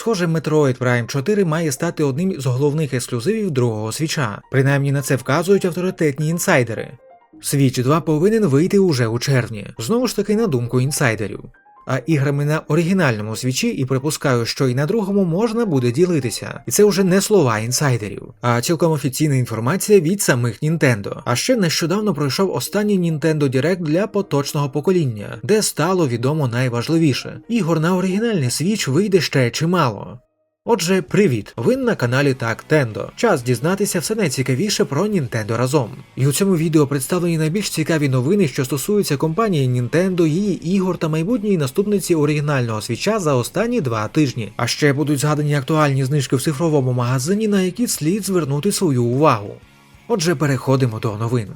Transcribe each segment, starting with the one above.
Схоже, Metroid Prime 4 має стати одним з головних ексклюзивів другого свіча. Принаймні на це вказують авторитетні інсайдери. Switch 2 повинен вийти уже у червні, знову ж таки на думку інсайдерів. А іграми на оригінальному свічі і припускаю, що і на другому можна буде ділитися. І це вже не слова інсайдерів, а цілком офіційна інформація від самих Nintendo. А ще нещодавно пройшов останній Nintendo Direct для поточного покоління, де стало відомо найважливіше. Ігор на оригінальний свіч вийде ще чимало. Отже, привіт! Ви на каналі Так Тендо. Час дізнатися все найцікавіше про Nintendo разом. І у цьому відео представлені найбільш цікаві новини, що стосуються компанії Nintendo, її ігор та майбутньої наступниці оригінального свіча за останні два тижні. А ще будуть згадані актуальні знижки в цифровому магазині, на які слід звернути свою увагу. Отже, переходимо до новин.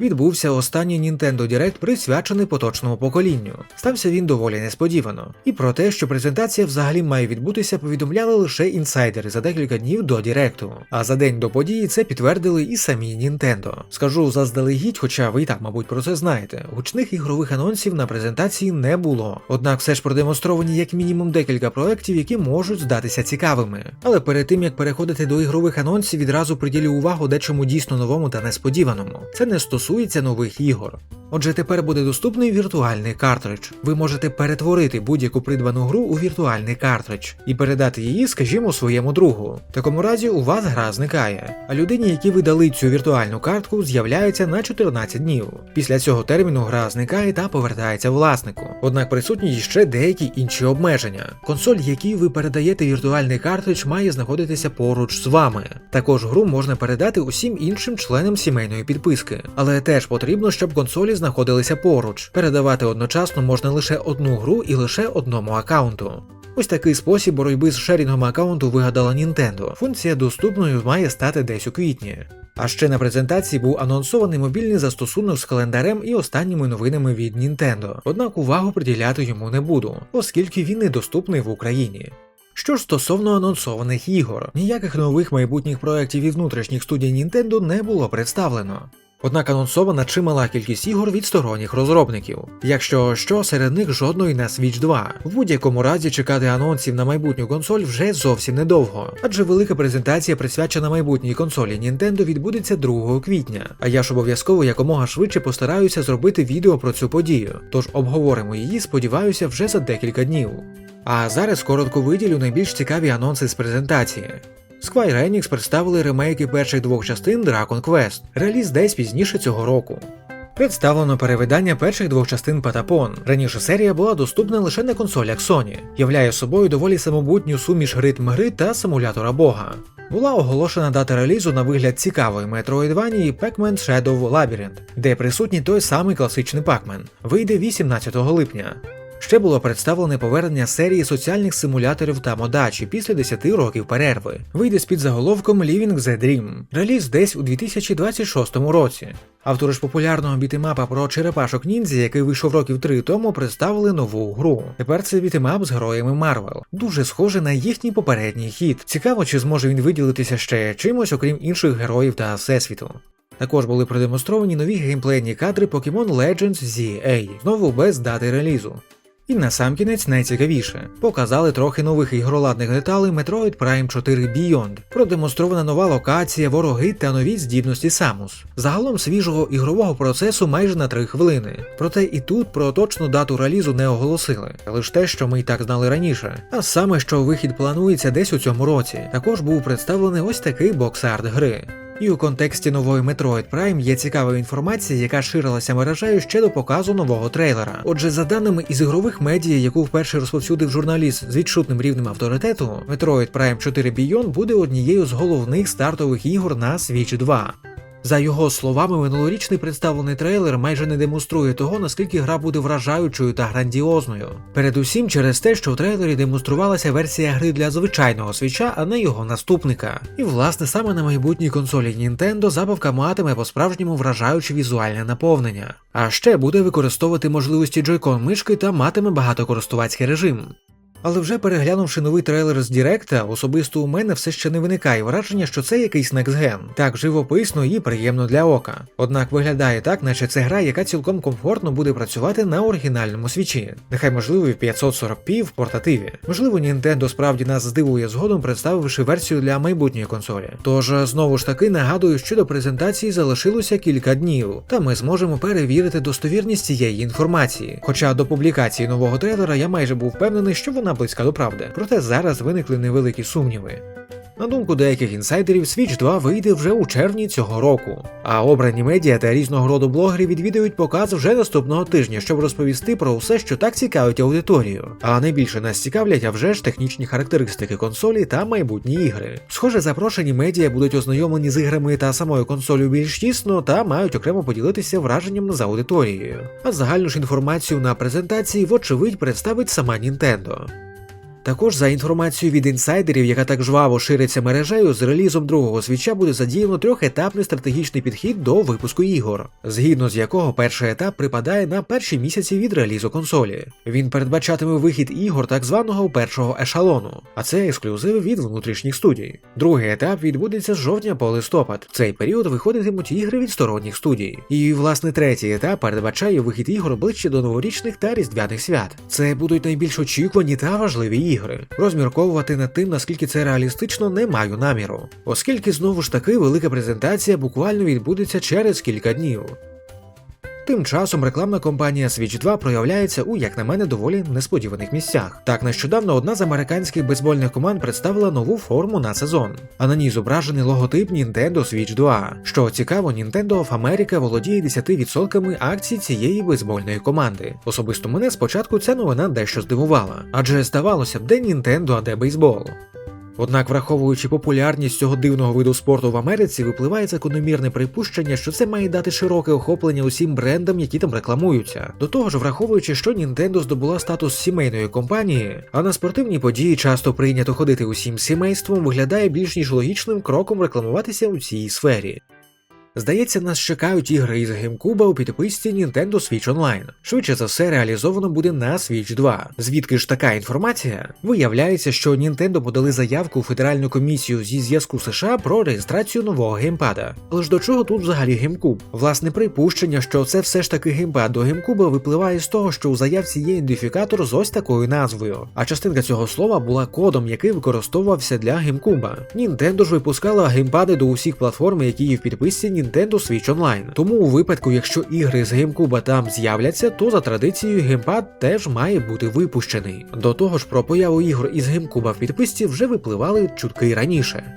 Відбувся останній Nintendo Direct присвячений поточному поколінню. Стався він доволі несподівано. І про те, що презентація взагалі має відбутися, повідомляли лише інсайдери за декілька днів до Діректу. А за день до події це підтвердили і самі Nintendo. Скажу заздалегідь, хоча ви і так, мабуть, про це знаєте. Гучних ігрових анонсів на презентації не було. Однак все ж продемонстровані як мінімум декілька проєктів, які можуть здатися цікавими. Але перед тим як переходити до ігрових анонсів, відразу приділю увагу дечому дійсно новому та несподіваному. Це не стосується нових ігор. Отже, тепер буде доступний віртуальний картридж. Ви можете перетворити будь-яку придбану гру у віртуальний картридж і передати її, скажімо, своєму другу. В такому разі у вас гра зникає, а людині, які видали цю віртуальну картку, з'являється на 14 днів. Після цього терміну гра зникає та повертається власнику. Однак присутні ще деякі інші обмеження. Консоль, якій ви передаєте віртуальний картридж, має знаходитися поруч з вами. Також гру можна передати усім іншим членам сімейної підписки, але теж потрібно, щоб консолі знаходилися поруч. Передавати одночасно можна лише одну гру і лише одному аккаунту. Ось такий спосіб боротьби з шерінгом аккаунту вигадала Nintendo. Функція доступною має стати десь у квітні. А ще на презентації був анонсований мобільний застосунок з календарем і останніми новинами від Nintendo. Однак увагу приділяти йому не буду, оскільки він недоступний в Україні. Що ж стосовно анонсованих ігор, ніяких нових майбутніх проєктів від внутрішніх студій Nintendo не було представлено. Однак анонсована чимала кількість ігор від сторонніх розробників. Якщо що, серед них жодної на Switch 2. В будь-якому разі чекати анонсів на майбутню консоль вже зовсім недовго, адже велика презентація присвячена майбутній консолі Nintendo відбудеться 2 квітня. А я ж обов'язково якомога швидше постараюся зробити відео про цю подію, тож обговоримо її, сподіваюся, вже за декілька днів. А зараз коротко виділю найбільш цікаві анонси з презентації. Square Enix представили ремейки перших двох частин Dragon Quest, реліз десь пізніше цього року. Представлено перевидання перших двох частин Patapon. Раніше серія була доступна лише на консолях Sony, являє собою доволі самобутню суміш ритм гри та симулятора бога. Була оголошена дата релізу на вигляд цікавої Metroidvania Pac-Man Shadow Labyrinth, де присутній той самий класичний Pac-Man. Вийде 18 липня. Ще було представлене повернення серії соціальних симуляторів та модачі після 10 років перерви. Вийде з під заголовком Living the Dream. Реліз десь у 2026 році. Автори ж популярного бітемапа про черепашок ніндзя, який вийшов років три тому, представили нову гру. Тепер це бітемап з героями Марвел. Дуже схоже на їхній попередній хід. Цікаво, чи зможе він виділитися ще чимось, окрім інших героїв та всесвіту. Також були продемонстровані нові геймплейні кадри Pokemon Legends ZA, знову без дати релізу. І насамкінець найцікавіше показали трохи нових ігроладних деталей Metroid Prime 4 Beyond, продемонстрована нова локація, вороги та нові здібності Самус. Загалом свіжого ігрового процесу майже на 3 хвилини. Проте і тут про точну дату релізу не оголосили, лише те, що ми й так знали раніше. А саме, що вихід планується десь у цьому році. Також був представлений ось такий бокс-арт гри. І у контексті нової Metroid Prime є цікава інформація, яка ширилася мережею ще до показу нового трейлера. Отже, за даними із ігрових медіа, яку вперше розповсюдив журналіст з відчутним рівнем авторитету, Metroid Prime 4 Beyond буде однією з головних стартових ігор на Switch 2. За його словами, минулорічний представлений трейлер майже не демонструє того, наскільки гра буде вражаючою та грандіозною. Передусім через те, що в трейлері демонструвалася версія гри для звичайного свіча, а не його наступника. І власне саме на майбутній консолі Nintendo забавка матиме по-справжньому вражаюче візуальне наповнення. А ще буде використовувати можливості Joy-Con мишки та матиме багатокористувацький режим. Але вже переглянувши новий трейлер з Діректа, особисто у мене все ще не виникає враження, що це якийсь некстген. Так живописно і приємно для ока. Однак виглядає так, наче це гра, яка цілком комфортно буде працювати на оригінальному свічі. Нехай можливо і в 540p в портативі. Можливо, Nintendo справді нас здивує згодом, представивши версію для майбутньої консолі. Тож знову ж таки нагадую, що до презентації залишилося кілька днів, та ми зможемо перевірити достовірність цієї інформації. Хоча до публікації нового трейлера я майже був впевнений, що вона близька до правди. Проте зараз виникли невеликі сумніви. На думку деяких інсайдерів, Switch 2 вийде вже у червні цього року. А обрані медіа та різного роду блогери відвідують показ вже наступного тижня, щоб розповісти про все, що так цікавить аудиторію. А найбільше нас цікавлять а вже ж технічні характеристики консолі та майбутні ігри. Схоже, запрошені медіа будуть ознайомлені з іграми та самою консолью більш тісно та мають окремо поділитися враженням з аудиторією. А загальну ж інформацію на презентації, вочевидь, представить сама Nintendo. Також за інформацією від інсайдерів, яка так жваво шириться мережею, з релізом другого свіча буде задіяно трьохетапний стратегічний підхід до випуску ігор, згідно з якого перший етап припадає на перші місяці від релізу консолі. Він передбачатиме вихід ігор так званого першого ешалону, а це ексклюзиви від внутрішніх студій. Другий етап відбудеться з жовтня по листопад. В цей період виходитимуть ігри від сторонніх студій. І власне третій етап передбачає вихід ігор ближче до новорічних та різдвяних свят. Це будуть найбільш очікувані та важливі ігри ігри. Розмірковувати над тим, наскільки це реалістично, не маю наміру, оскільки знову ж таки велика презентація буквально відбудеться через кілька днів. Тим часом рекламна кампанія Switch 2 проявляється у, як на мене, доволі несподіваних місцях. Так нещодавно одна з американських бейсбольних команд представила нову форму на сезон, а на ній зображений логотип Nintendo Switch 2. Що цікаво, Nintendo of America володіє 10% акцій цієї бейсбольної команди. Особисто мене спочатку ця новина дещо здивувала, адже здавалося б, де Nintendo, а де бейсбол. Однак, враховуючи популярність цього дивного виду спорту в Америці, випливає закономірне припущення, що це має дати широке охоплення усім брендам, які там рекламуються. До того ж, враховуючи, що Nintendo здобула статус сімейної компанії, а на спортивні події часто прийнято ходити усім сімейством, виглядає більш ніж логічним кроком рекламуватися у цій сфері. Здається, нас чекають ігри із GameCube у підписці Nintendo Switch Online. Швидше за все, реалізовано буде на Switch 2. Звідки ж така інформація? Виявляється, що Nintendo подали заявку у Федеральну комісію зі зв'язку США про реєстрацію нового геймпада. Але ж до чого тут взагалі GameCube? Власне припущення, що це все ж таки геймпад до GameCube випливає з того, що у заявці є ідентифікатор з ось такою назвою. А частинка цього слова була кодом, який використовувався для GameCube. Nintendo ж випускала геймпади до усіх платформ, які є в підписці Nintendo Switch Online. Тому у випадку, якщо ігри з GameCube там з'являться, то за традицією геймпад теж має бути випущений. До того ж, про появу ігор із GameCube в підписці вже випливали чутки раніше.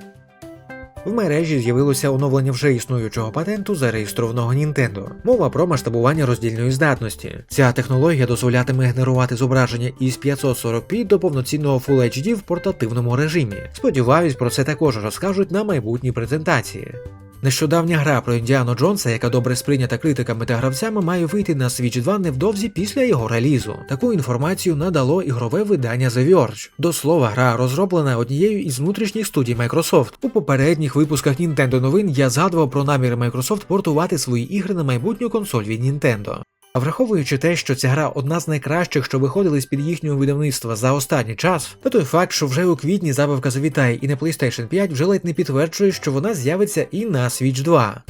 В мережі з'явилося оновлення вже існуючого патенту, зареєстрованого Nintendo. Мова про масштабування роздільної здатності. Ця технологія дозволятиме генерувати зображення із 540p до повноцінного Full HD в портативному режимі. Сподіваюсь, про це також розкажуть на майбутній презентації. Нещодавня гра про Індіану Джонса, яка добре сприйнята критиками та гравцями, має вийти на Switch 2 невдовзі після його релізу. Таку інформацію надало ігрове видання The Verge. До слова, гра розроблена однією із внутрішніх студій Microsoft. У попередніх випусках Nintendo новин я згадував про наміри Microsoft портувати свої ігри на майбутню консоль від Nintendo. А враховуючи те, що ця гра одна з найкращих, що виходили з під їхнього видавництва за останній час, та той факт, що вже у квітні забавка завітає і на PlayStation 5 вже ледь не підтверджує, що вона з'явиться і на Switch 2.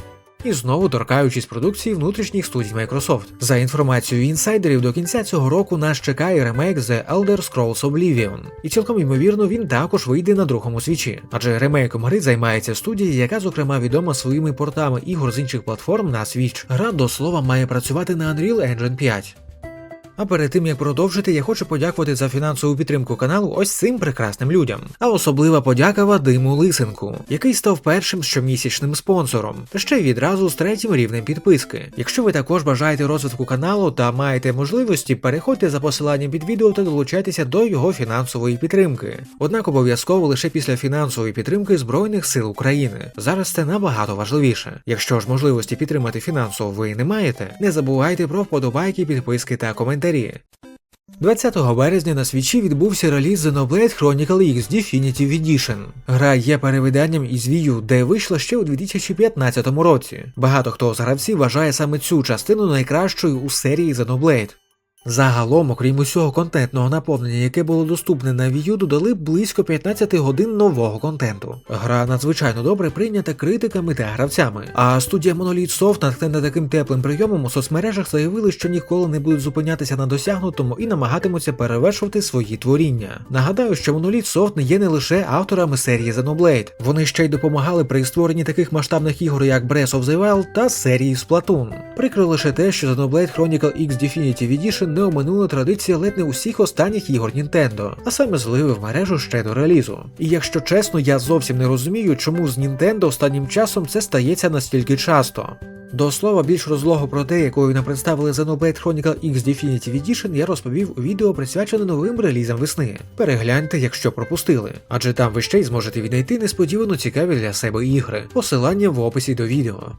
І знову торкаючись продукції внутрішніх студій Microsoft. За інформацією інсайдерів, до кінця цього року нас чекає ремейк The Elder Scrolls Oblivion. І цілком ймовірно він також вийде на другому свічі. Адже ремейком гри займається студія, яка зокрема відома своїми портами ігор з інших платформ на Switch. Гра до слова має працювати на Unreal Engine 5. А перед тим як продовжити, я хочу подякувати за фінансову підтримку каналу ось цим прекрасним людям. А особлива подяка Вадиму Лисенку, який став першим щомісячним спонсором, та ще відразу з третім рівнем підписки. Якщо ви також бажаєте розвитку каналу та маєте можливості, переходьте за посиланням під відео та долучайтеся до його фінансової підтримки. Однак обов'язково лише після фінансової підтримки Збройних сил України. Зараз це набагато важливіше. Якщо ж можливості підтримати фінансово ви не маєте, не забувайте про вподобайки, підписки та коментарі. 20 березня на свічі відбувся реліз Xenoblade Chronicle X Definitive Edition. Гра є перевиданням із Wii U, де вийшла ще у 2015 році. Багато хто з гравців вважає саме цю частину найкращою у серії Xenoblade. Загалом, окрім усього контентного наповнення, яке було доступне на Wii U, додали близько 15 годин нового контенту. Гра надзвичайно добре прийнята критиками та гравцями. А студія Monolith Soft, натхнена таким теплим прийомом у соцмережах, заявили, що ніколи не будуть зупинятися на досягнутому і намагатимуться перевершувати свої творіння. Нагадаю, що Monolith Soft не є не лише авторами серії Xenoblade, вони ще й допомагали при створенні таких масштабних ігор, як Breath of the Wild та серії Splatoon. Прикро лише те, що Xenoblade Chronicle X Definitive Edition не оминула традиція ледь не усіх останніх ігор Nintendo, а саме зливи в мережу ще до релізу. І якщо чесно, я зовсім не розумію, чому з Nintendo останнім часом це стається настільки часто. До слова, більш розлого про те, якою нам представили Xenoblade Chronicle X Definitive Edition, я розповів у відео, присвячене новим релізам весни. Перегляньте, якщо пропустили, адже там ви ще й зможете віднайти несподівано цікаві для себе ігри. Посилання в описі до відео.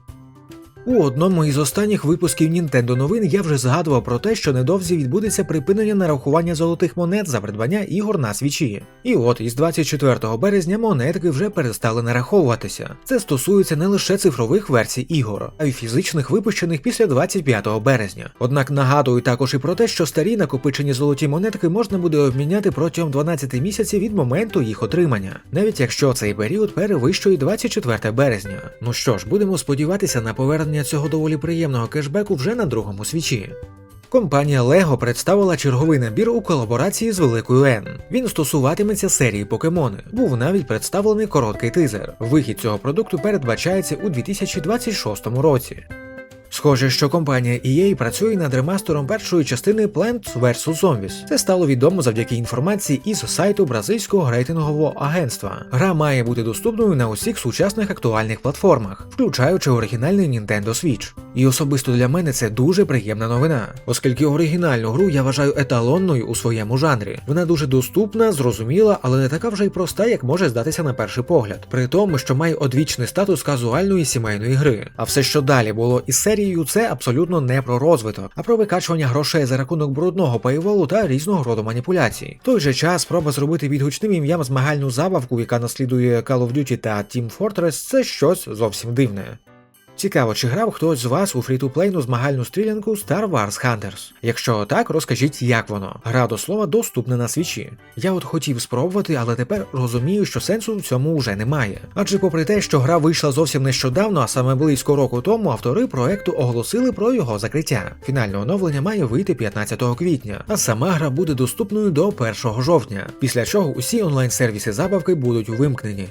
У одному із останніх випусків Nintendo новин я вже згадував про те, що недовзі відбудеться припинення нарахування золотих монет за придбання ігор на свічі. І от із 24 березня монетки вже перестали нараховуватися. Це стосується не лише цифрових версій ігор, а й фізичних випущених після 25 березня. Однак нагадую також і про те, що старі накопичені золоті монетки можна буде обміняти протягом 12 місяців від моменту їх отримання, навіть якщо цей період перевищує 24 березня. Ну що ж, будемо сподіватися на повернення цього доволі приємного кешбеку вже на другому свічі. Компанія LEGO представила черговий набір у колаборації з Великою N. Він стосуватиметься серії покемони. Був навіть представлений короткий тизер. Вихід цього продукту передбачається у 2026 році. Схоже, що компанія EA працює над ремастером першої частини Plants vs. Zombies. Це стало відомо завдяки інформації із сайту бразильського рейтингового агентства. Гра має бути доступною на усіх сучасних актуальних платформах, включаючи оригінальний Nintendo Switch. І особисто для мене це дуже приємна новина, оскільки оригінальну гру я вважаю еталонною у своєму жанрі. Вона дуже доступна, зрозуміла, але не така вже й проста, як може здатися на перший погляд. При тому, що має одвічний статус казуальної сімейної гри. А все, що далі було із серією, це абсолютно не про розвиток, а про викачування грошей за рахунок брудного паєволу та різного роду маніпуляцій. В той же час спроба зробити відгучним ім'ям змагальну забавку, яка наслідує Call of Duty та Team Fortress, це щось зовсім дивне. Цікаво, чи грав хтось з вас у фрі-ту-плейну змагальну стрілянку Star Wars Hunters? Якщо так, розкажіть, як воно. Гра до слова доступна на свічі. Я от хотів спробувати, але тепер розумію, що сенсу в цьому вже немає. Адже попри те, що гра вийшла зовсім нещодавно, а саме близько року тому, автори проекту оголосили про його закриття. Фінальне оновлення має вийти 15 квітня, а сама гра буде доступною до 1 жовтня, після чого усі онлайн-сервіси забавки будуть вимкнені.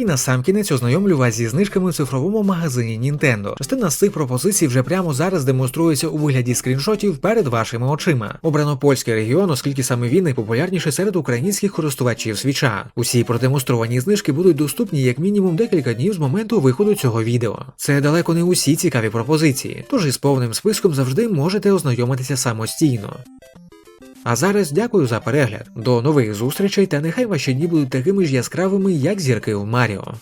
І насамкінець ознайомлю вас зі знижками в цифровому магазині Nintendo. Частина з цих пропозицій вже прямо зараз демонструється у вигляді скріншотів перед вашими очима. Обрано польський регіон, оскільки саме він найпопулярніший серед українських користувачів свіча. Усі продемонстровані знижки будуть доступні як мінімум декілька днів з моменту виходу цього відео. Це далеко не усі цікаві пропозиції, тож із повним списком завжди можете ознайомитися самостійно. А зараз дякую за перегляд. До нових зустрічей та нехай ваші дні будуть такими ж яскравими, як зірки в Маріо.